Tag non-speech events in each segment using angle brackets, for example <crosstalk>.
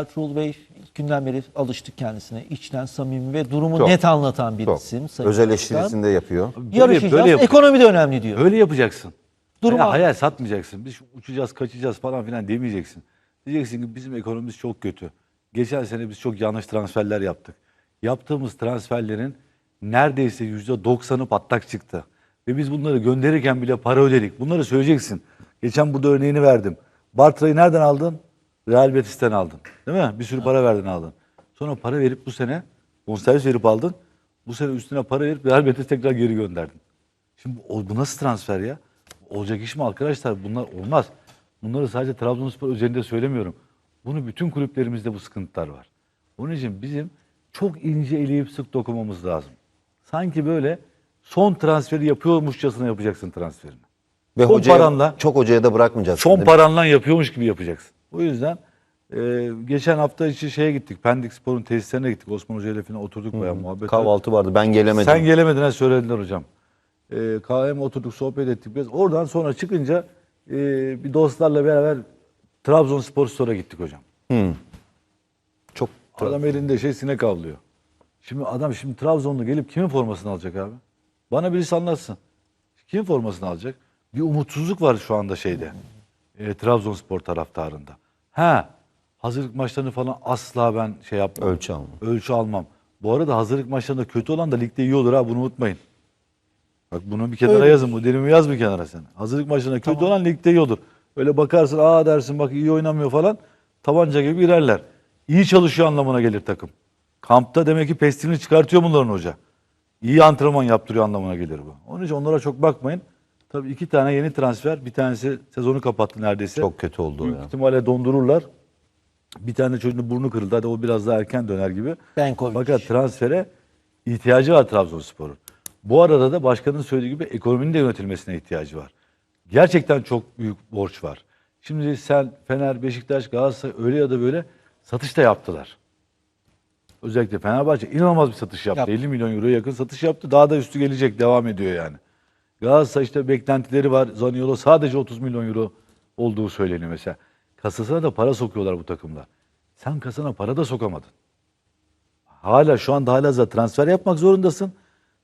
Ertuğrul Bey ilk günden beri alıştık kendisine. İçten samimi ve durumu Çok. net anlatan bir Çok. isim. Sayın Öz eleştirisini de yapıyor. Yarışacağız. böyle yap- ekonomi de önemli diyor. Öyle yapacaksın. Durum Hayal, al- hayal satmayacaksın. Biz uçacağız, kaçacağız falan filan demeyeceksin. Diyeceksin ki bizim ekonomimiz çok kötü. Geçen sene biz çok yanlış transferler yaptık. Yaptığımız transferlerin neredeyse yüzde doksanı patlak çıktı. Ve biz bunları gönderirken bile para ödedik. Bunları söyleyeceksin. Geçen burada örneğini verdim. Bartra'yı nereden aldın? Real Betis'ten aldın. Değil mi? Bir sürü para verdin aldın. Sonra para verip bu sene bonservis verip aldın. Bu sene üstüne para verip Real Betis tekrar geri gönderdin. Şimdi o- bu nasıl transfer ya? Olacak iş mi arkadaşlar? Bunlar olmaz. Bunları sadece Trabzonspor üzerinde söylemiyorum. Bunu bütün kulüplerimizde bu sıkıntılar var. Onun için bizim çok ince eleyip sık dokunmamız lazım. Sanki böyle son transferi yapıyormuşçasına yapacaksın transferini. Ve Son hocaya, paranla- çok hocaya da bırakmayacaksın. Son paranla yapıyormuş gibi yapacaksın. O yüzden e, geçen hafta içi şeye gittik. Pendik Spor'un tesislerine gittik. Osman Hoca ile falan oturduk bayağı muhabbet. Kahvaltı vardı ben gelemedim. Sen gelemedin ha söylediler hocam. Ee, kahveme oturduk sohbet ettik biraz. Oradan sonra çıkınca e, bir dostlarla beraber Trabzonspor Store'a gittik hocam. çok Adam elinde şey sinek avlıyor. Şimdi adam şimdi Trabzonlu gelip kimin formasını alacak abi? Bana birisi anlatsın. Kimin formasını alacak? Bir umutsuzluk var şu anda şeyde. E, Trabzonspor taraftarında. Ha, hazırlık maçlarını falan asla ben şey yapmam. Ölçü alma. Ölçü almam. Bu arada hazırlık maçlarında kötü olan da ligde iyi olur ha bunu unutmayın. Bak bunu bir kenara Öyle. yazın. Bu derimi yaz bir kenara sen. Hazırlık maçlarında kötü olan ligde iyi olur. Öyle bakarsın aa dersin bak iyi oynamıyor falan. Tabanca gibi girerler. İyi çalışıyor anlamına gelir takım. Kampta demek ki pestilini çıkartıyor bunların hoca. İyi antrenman yaptırıyor anlamına gelir bu. Onun için onlara çok bakmayın. Tabii iki tane yeni transfer. Bir tanesi sezonu kapattı neredeyse. Çok kötü oldu Büyük ya. ihtimalle dondururlar. Bir tane çocuğun burnu kırıldı. Hadi o biraz daha erken döner gibi. Benkovic. Fakat transfere ihtiyacı var Trabzonspor'un. Bu arada da başkanın söylediği gibi ekonominin de yönetilmesine ihtiyacı var. Gerçekten çok büyük borç var. Şimdi sen Fener, Beşiktaş, Galatasaray öyle ya da böyle satış da yaptılar. Özellikle Fenerbahçe inanılmaz bir satış yaptı. Yaptı. 50 milyon euroya yakın satış yaptı. Daha da üstü gelecek, devam ediyor yani. Galatasaray işte beklentileri var. Zaniolo sadece 30 milyon euro olduğu söyleniyor mesela. Kasasına da para sokuyorlar bu takımlar. Sen kasana para da sokamadın. Hala şu anda hala da transfer yapmak zorundasın.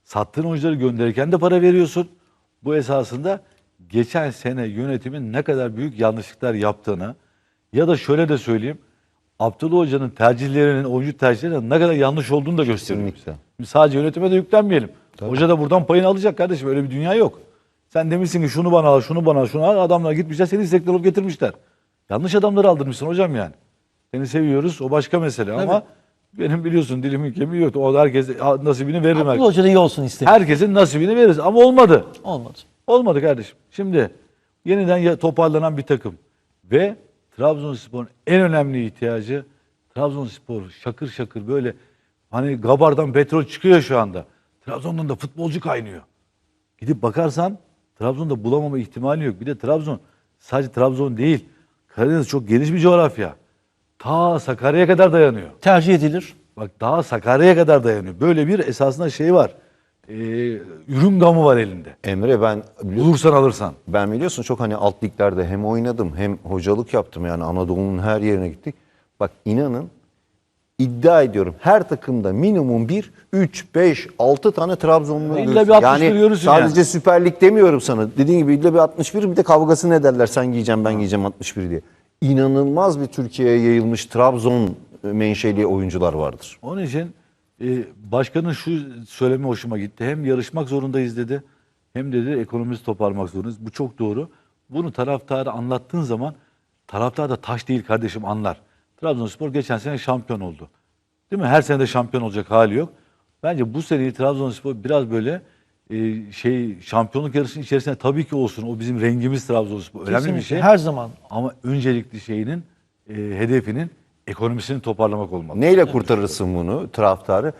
Sattığın oyuncuları gönderirken de para veriyorsun. Bu esasında geçen sene yönetimin ne kadar büyük yanlışlıklar yaptığını ya da şöyle de söyleyeyim. Abdullah Hoca'nın tercihlerinin, oyuncu tercihlerinin ne kadar yanlış olduğunu da gösteriyor. Sadece yönetime de yüklenmeyelim. Hoca da buradan payını alacak kardeşim. Öyle bir dünya yok. Sen demişsin ki şunu bana al, şunu bana al, şunu al. Adamlar gitmişler seni istekli olup getirmişler. Yanlış adamları aldırmışsın hocam yani. Seni seviyoruz o başka mesele ama benim biliyorsun dilimin kemiği yok. O da herkes nasibini veririm. Abdullah Hoca da iyi olsun istedim. Herkesin nasibini veririz ama olmadı. Olmadı. Olmadı kardeşim. Şimdi yeniden toparlanan bir takım ve Trabzonspor'un en önemli ihtiyacı Trabzonspor şakır şakır böyle hani Gabar'dan petrol çıkıyor şu anda. Trabzon'dan da futbolcu kaynıyor. Gidip bakarsan Trabzon'da bulamama ihtimali yok. Bir de Trabzon sadece Trabzon değil. Karadeniz çok geniş bir coğrafya. Ta Sakarya'ya kadar dayanıyor. Tercih edilir. Bak daha Sakarya'ya kadar dayanıyor. Böyle bir esasında şey var. Ee, ürün gamı var elinde. Emre ben Bulursan alırsan. ben biliyorsun çok hani alt liglerde hem oynadım hem hocalık yaptım yani Anadolu'nun her yerine gittik. Bak inanın iddia ediyorum her takımda minimum bir 3, 5, 6 tane Trabzonlu İlla bir 61 görürsün sadece yani. Süper Lig demiyorum sana. Dediğin gibi illa bir 61 bir de kavgasını ederler sen giyeceğim ben giyeceğim 61 diye. İnanılmaz bir Türkiye'ye yayılmış Trabzon menşeli oyuncular vardır. Onun için e, başkanın şu söylemi hoşuma gitti. Hem yarışmak zorundayız dedi. Hem dedi ekonomimizi toparmak zorundayız. Bu çok doğru. Bunu taraftara anlattığın zaman taraftar da taş değil kardeşim anlar. Trabzonspor geçen sene şampiyon oldu. Değil mi? Her sene de şampiyon olacak hali yok. Bence bu seneyi Trabzonspor biraz böyle e, şey şampiyonluk yarışının içerisinde tabii ki olsun. O bizim rengimiz Trabzonspor. Önemli bir Kesinlikle. şey. Her zaman. Ama öncelikli şeyinin e, hedefinin ekonomisini toparlamak olmalı. Neyle kurtarırsın bunu taraftarı?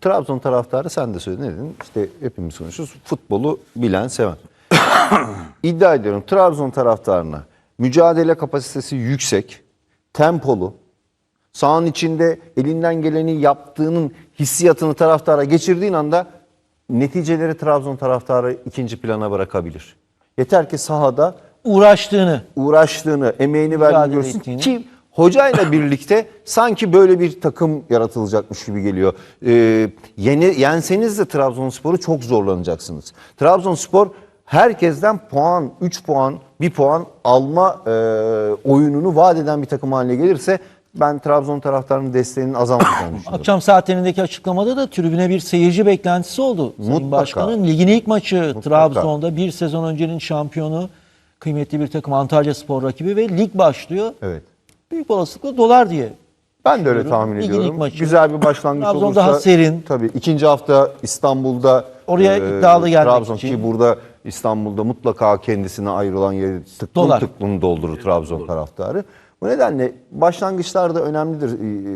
Trabzon taraftarı sen de söyledin ne dedin? İşte hepimiz konuşuyoruz. Futbolu bilen, seven. <coughs> İddia ediyorum Trabzon taraftarına mücadele kapasitesi yüksek, tempolu, sahanın içinde elinden geleni yaptığının hissiyatını taraftara geçirdiğin anda neticeleri Trabzon taraftarı ikinci plana bırakabilir. Yeter ki sahada Uğraştığını. uğraştığını, emeğini verdiğini görsün ettiğini. ki Hocayla <laughs> birlikte sanki böyle bir takım yaratılacakmış gibi geliyor. Ee, yeni, yenseniz de Trabzonspor'u çok zorlanacaksınız. Trabzonspor herkesten puan, 3 puan, 1 puan alma e, oyununu vaat eden bir takım haline gelirse ben Trabzon taraftarının desteğinin azalmayacağını <coughs> düşünüyorum. Akşam saatlerindeki açıklamada da tribüne bir seyirci beklentisi oldu. Sayın Mutlaka. Başkan'ın ligin ilk maçı Trabzon'da bir sezon öncenin şampiyonu kıymetli bir takım Antalya Spor rakibi ve lig başlıyor. Evet. Büyük olasılıkla dolar diye. Ben de öyle Ligin tahmin ilk ediyorum. maçı. Güzel bir başlangıç Trabzon olursa. daha serin. Tabii ikinci hafta İstanbul'da Oraya iddialı gelmek Trabzon için. ki burada İstanbul'da mutlaka kendisine ayrılan yeri tıklım Dolar. tıklım doldurur Trabzon taraftarı. Bu nedenle başlangıçlar da önemlidir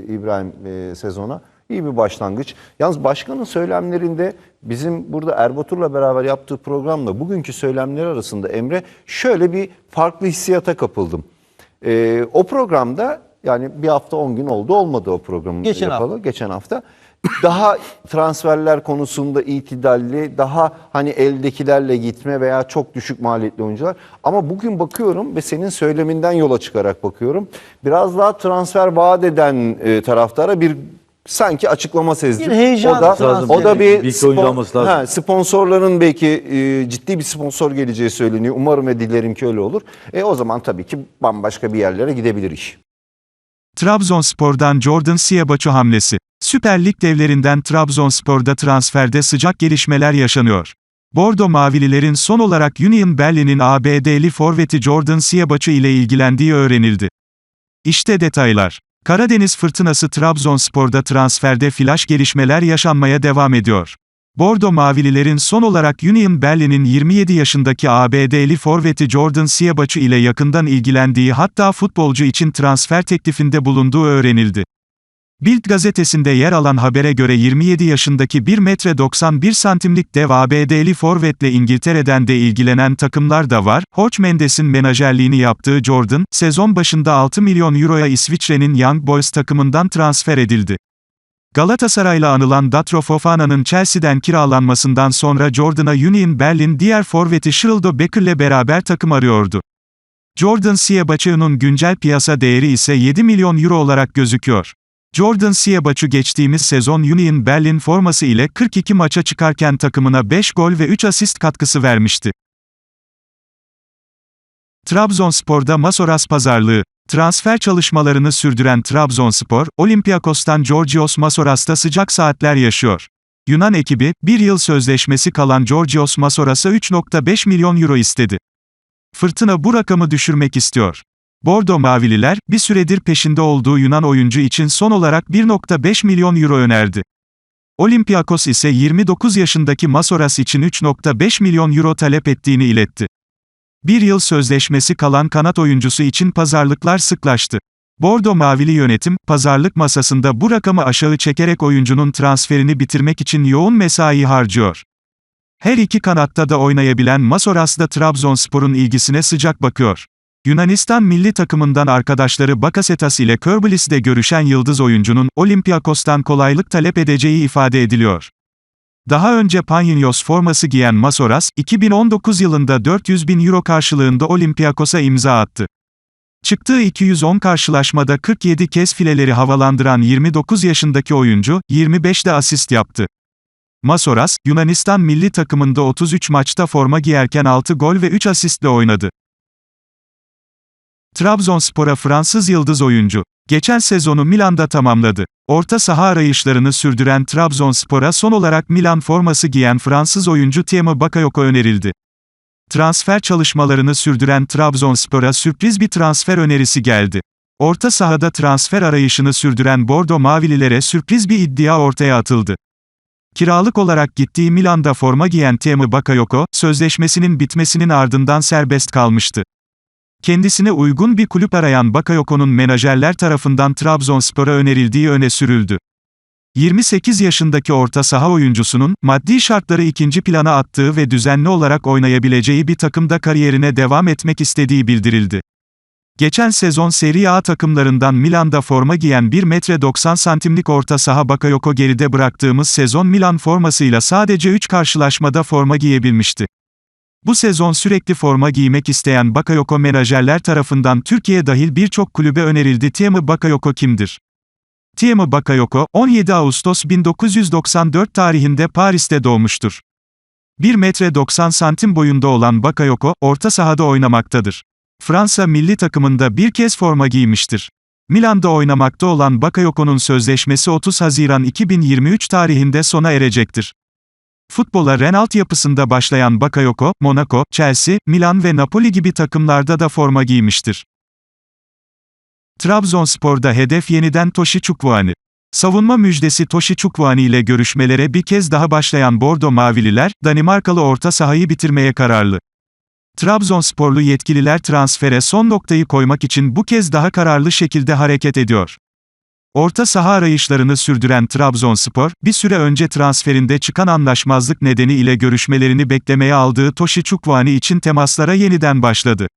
İbrahim e, sezona. İyi bir başlangıç. Yalnız başkanın söylemlerinde bizim burada Erbatur'la beraber yaptığı programla bugünkü söylemleri arasında Emre şöyle bir farklı hissiyata kapıldım. E, o programda yani bir hafta 10 gün oldu olmadı o programı Geçen yapalı geçen hafta. Daha transferler konusunda itidalli, daha hani eldekilerle gitme veya çok düşük maliyetli oyuncular. Ama bugün bakıyorum ve senin söyleminden yola çıkarak bakıyorum. Biraz daha transfer vaat eden e, taraftara bir sanki açıklama sezdim. Bir heyecan o da, transferi. o da bir, Bir lazım. Ha, sponsorların belki e, ciddi bir sponsor geleceği söyleniyor. Umarım ve dilerim ki öyle olur. E o zaman tabii ki bambaşka bir yerlere gidebilir iş. Trabzonspor'dan Jordan Siebaço hamlesi. Süper Lig devlerinden Trabzonspor'da transferde sıcak gelişmeler yaşanıyor. Bordo Mavililerin son olarak Union Berlin'in ABD'li forveti Jordan Siebaço ile ilgilendiği öğrenildi. İşte detaylar. Karadeniz Fırtınası Trabzonspor'da transferde flash gelişmeler yaşanmaya devam ediyor. Bordo Mavililerin son olarak Union Berlin'in 27 yaşındaki ABD'li forveti Jordan Siebaço ile yakından ilgilendiği hatta futbolcu için transfer teklifinde bulunduğu öğrenildi. Bild gazetesinde yer alan habere göre 27 yaşındaki 1 metre 91 santimlik dev ABD'li forvetle İngiltere'den de ilgilenen takımlar da var. Hoç Mendes'in menajerliğini yaptığı Jordan, sezon başında 6 milyon euroya İsviçre'nin Young Boys takımından transfer edildi. Galatasaray'la anılan Datro Fofana'nın Chelsea'den kiralanmasından sonra Jordan'a Union Berlin diğer forveti Schrildo Becker'le beraber takım arıyordu. Jordan Siebaço'nun güncel piyasa değeri ise 7 milyon euro olarak gözüküyor. Jordan Siebaço geçtiğimiz sezon Union Berlin forması ile 42 maça çıkarken takımına 5 gol ve 3 asist katkısı vermişti. Trabzonspor'da Masoras pazarlığı. Transfer çalışmalarını sürdüren Trabzonspor, Olympiakos'tan Georgios Masoras'ta sıcak saatler yaşıyor. Yunan ekibi, bir yıl sözleşmesi kalan Georgios Masoras'a 3.5 milyon euro istedi. Fırtına bu rakamı düşürmek istiyor. Bordo Mavililer, bir süredir peşinde olduğu Yunan oyuncu için son olarak 1.5 milyon euro önerdi. Olympiakos ise 29 yaşındaki Masoras için 3.5 milyon euro talep ettiğini iletti. Bir yıl sözleşmesi kalan kanat oyuncusu için pazarlıklar sıklaştı. Bordo Mavili yönetim, pazarlık masasında bu rakamı aşağı çekerek oyuncunun transferini bitirmek için yoğun mesai harcıyor. Her iki kanatta da oynayabilen Masoras da Trabzonspor'un ilgisine sıcak bakıyor. Yunanistan milli takımından arkadaşları Bakasetas ile Körbilis'de görüşen yıldız oyuncunun, Olympiakos'tan kolaylık talep edeceği ifade ediliyor. Daha önce Panionios forması giyen Masoras, 2019 yılında 400 bin euro karşılığında Olympiakos'a imza attı. Çıktığı 210 karşılaşmada 47 kez fileleri havalandıran 29 yaşındaki oyuncu, 25'de asist yaptı. Masoras, Yunanistan milli takımında 33 maçta forma giyerken 6 gol ve 3 asistle oynadı. Trabzonspor'a Fransız yıldız oyuncu. Geçen sezonu Milan'da tamamladı. Orta saha arayışlarını sürdüren Trabzonspor'a son olarak Milan forması giyen Fransız oyuncu Thiago Bakayoko önerildi. Transfer çalışmalarını sürdüren Trabzonspor'a sürpriz bir transfer önerisi geldi. Orta sahada transfer arayışını sürdüren Bordo Mavililere sürpriz bir iddia ortaya atıldı. Kiralık olarak gittiği Milan'da forma giyen Thiago Bakayoko, sözleşmesinin bitmesinin ardından serbest kalmıştı. Kendisine uygun bir kulüp arayan Bakayoko'nun menajerler tarafından Trabzonspor'a önerildiği öne sürüldü. 28 yaşındaki orta saha oyuncusunun, maddi şartları ikinci plana attığı ve düzenli olarak oynayabileceği bir takımda kariyerine devam etmek istediği bildirildi. Geçen sezon Serie A takımlarından Milan'da forma giyen 1 metre 90 santimlik orta saha Bakayoko geride bıraktığımız sezon Milan formasıyla sadece 3 karşılaşmada forma giyebilmişti. Bu sezon sürekli forma giymek isteyen Bakayoko menajerler tarafından Türkiye dahil birçok kulübe önerildi. Tiemi Bakayoko kimdir? Tiemi Bakayoko, 17 Ağustos 1994 tarihinde Paris'te doğmuştur. 1 metre 90 santim boyunda olan Bakayoko, orta sahada oynamaktadır. Fransa milli takımında bir kez forma giymiştir. Milan'da oynamakta olan Bakayoko'nun sözleşmesi 30 Haziran 2023 tarihinde sona erecektir. Futbola Renault yapısında başlayan Bakayoko, Monaco, Chelsea, Milan ve Napoli gibi takımlarda da forma giymiştir. Trabzonspor'da hedef yeniden Toshi Çukvuani. Savunma müjdesi Toshi Çukvuani ile görüşmelere bir kez daha başlayan Bordo Mavililer, Danimarkalı orta sahayı bitirmeye kararlı. Trabzonsporlu yetkililer transfere son noktayı koymak için bu kez daha kararlı şekilde hareket ediyor. Orta saha arayışlarını sürdüren Trabzonspor, bir süre önce transferinde çıkan anlaşmazlık nedeniyle görüşmelerini beklemeye aldığı Toshi Çukvuani için temaslara yeniden başladı.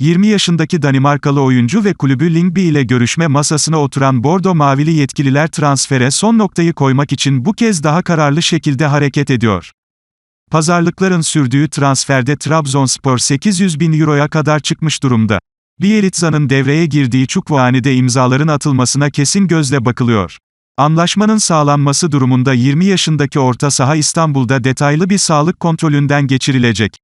20 yaşındaki Danimarkalı oyuncu ve kulübü Lingby ile görüşme masasına oturan Bordo Mavili yetkililer transfere son noktayı koymak için bu kez daha kararlı şekilde hareket ediyor. Pazarlıkların sürdüğü transferde Trabzonspor 800 bin euroya kadar çıkmış durumda. Bielitsa'nın devreye girdiği Çukvuani'de imzaların atılmasına kesin gözle bakılıyor. Anlaşmanın sağlanması durumunda 20 yaşındaki orta saha İstanbul'da detaylı bir sağlık kontrolünden geçirilecek.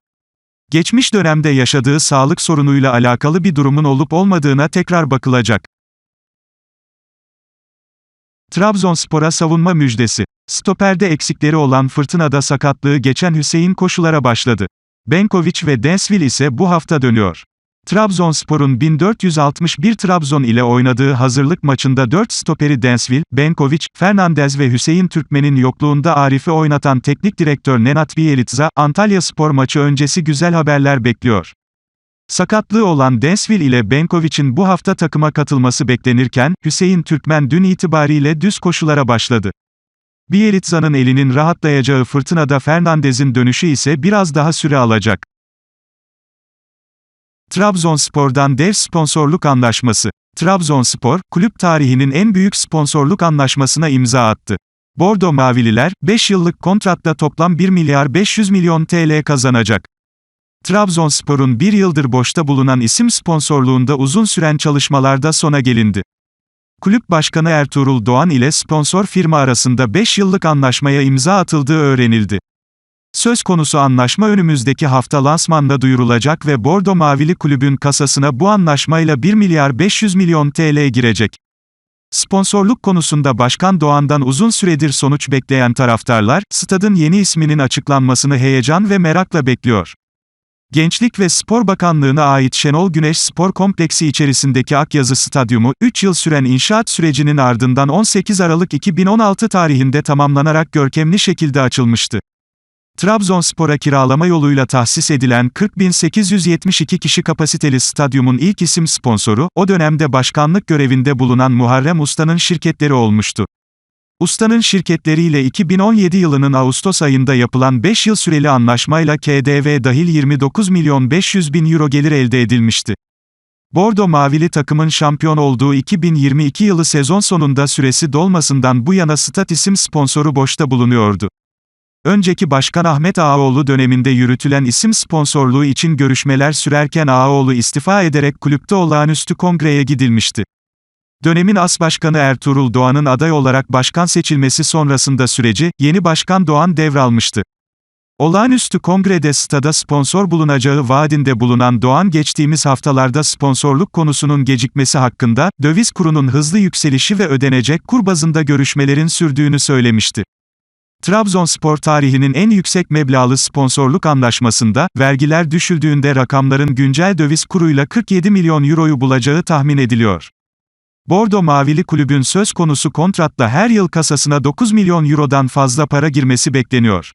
Geçmiş dönemde yaşadığı sağlık sorunuyla alakalı bir durumun olup olmadığına tekrar bakılacak. Trabzonspor'a savunma müjdesi. Stoperde eksikleri olan Fırtına'da sakatlığı geçen Hüseyin koşulara başladı. Benkoviç ve Densville ise bu hafta dönüyor. Trabzonspor'un 1461 Trabzon ile oynadığı hazırlık maçında 4 stoperi Densville, Benkoviç, Fernandez ve Hüseyin Türkmen'in yokluğunda Arif'i oynatan teknik direktör Nenat Bielitsa, Antalya Spor maçı öncesi güzel haberler bekliyor. Sakatlığı olan Densville ile Benkoviç'in bu hafta takıma katılması beklenirken, Hüseyin Türkmen dün itibariyle düz koşulara başladı. Bielitsa'nın elinin rahatlayacağı fırtınada Fernandez'in dönüşü ise biraz daha süre alacak. Trabzonspor'dan dev sponsorluk anlaşması. Trabzonspor, kulüp tarihinin en büyük sponsorluk anlaşmasına imza attı. Bordo Mavililer, 5 yıllık kontratla toplam 1 milyar 500 milyon TL kazanacak. Trabzonspor'un bir yıldır boşta bulunan isim sponsorluğunda uzun süren çalışmalarda sona gelindi. Kulüp Başkanı Ertuğrul Doğan ile sponsor firma arasında 5 yıllık anlaşmaya imza atıldığı öğrenildi. Söz konusu anlaşma önümüzdeki hafta lansmanda duyurulacak ve Bordo Mavili kulübün kasasına bu anlaşmayla 1 milyar 500 milyon TL girecek. Sponsorluk konusunda Başkan Doğan'dan uzun süredir sonuç bekleyen taraftarlar, stadın yeni isminin açıklanmasını heyecan ve merakla bekliyor. Gençlik ve Spor Bakanlığı'na ait Şenol Güneş Spor Kompleksi içerisindeki Akyazı Stadyumu, 3 yıl süren inşaat sürecinin ardından 18 Aralık 2016 tarihinde tamamlanarak görkemli şekilde açılmıştı. Trabzonspor'a kiralama yoluyla tahsis edilen 40.872 kişi kapasiteli stadyumun ilk isim sponsoru, o dönemde başkanlık görevinde bulunan Muharrem Usta'nın şirketleri olmuştu. Usta'nın şirketleriyle 2017 yılının Ağustos ayında yapılan 5 yıl süreli anlaşmayla KDV dahil 29 milyon 500 bin euro gelir elde edilmişti. Bordo Mavili takımın şampiyon olduğu 2022 yılı sezon sonunda süresi dolmasından bu yana stat isim sponsoru boşta bulunuyordu. Önceki Başkan Ahmet Ağaoğlu döneminde yürütülen isim sponsorluğu için görüşmeler sürerken Ağaoğlu istifa ederek kulüpte olağanüstü kongreye gidilmişti. Dönemin as başkanı Ertuğrul Doğan'ın aday olarak başkan seçilmesi sonrasında süreci, yeni başkan Doğan devralmıştı. Olağanüstü kongrede stada sponsor bulunacağı vaadinde bulunan Doğan geçtiğimiz haftalarda sponsorluk konusunun gecikmesi hakkında, döviz kurunun hızlı yükselişi ve ödenecek kur bazında görüşmelerin sürdüğünü söylemişti. Trabzonspor tarihinin en yüksek meblağlı sponsorluk anlaşmasında, vergiler düşüldüğünde rakamların güncel döviz kuruyla 47 milyon euroyu bulacağı tahmin ediliyor. Bordo Mavili kulübün söz konusu kontratla her yıl kasasına 9 milyon eurodan fazla para girmesi bekleniyor.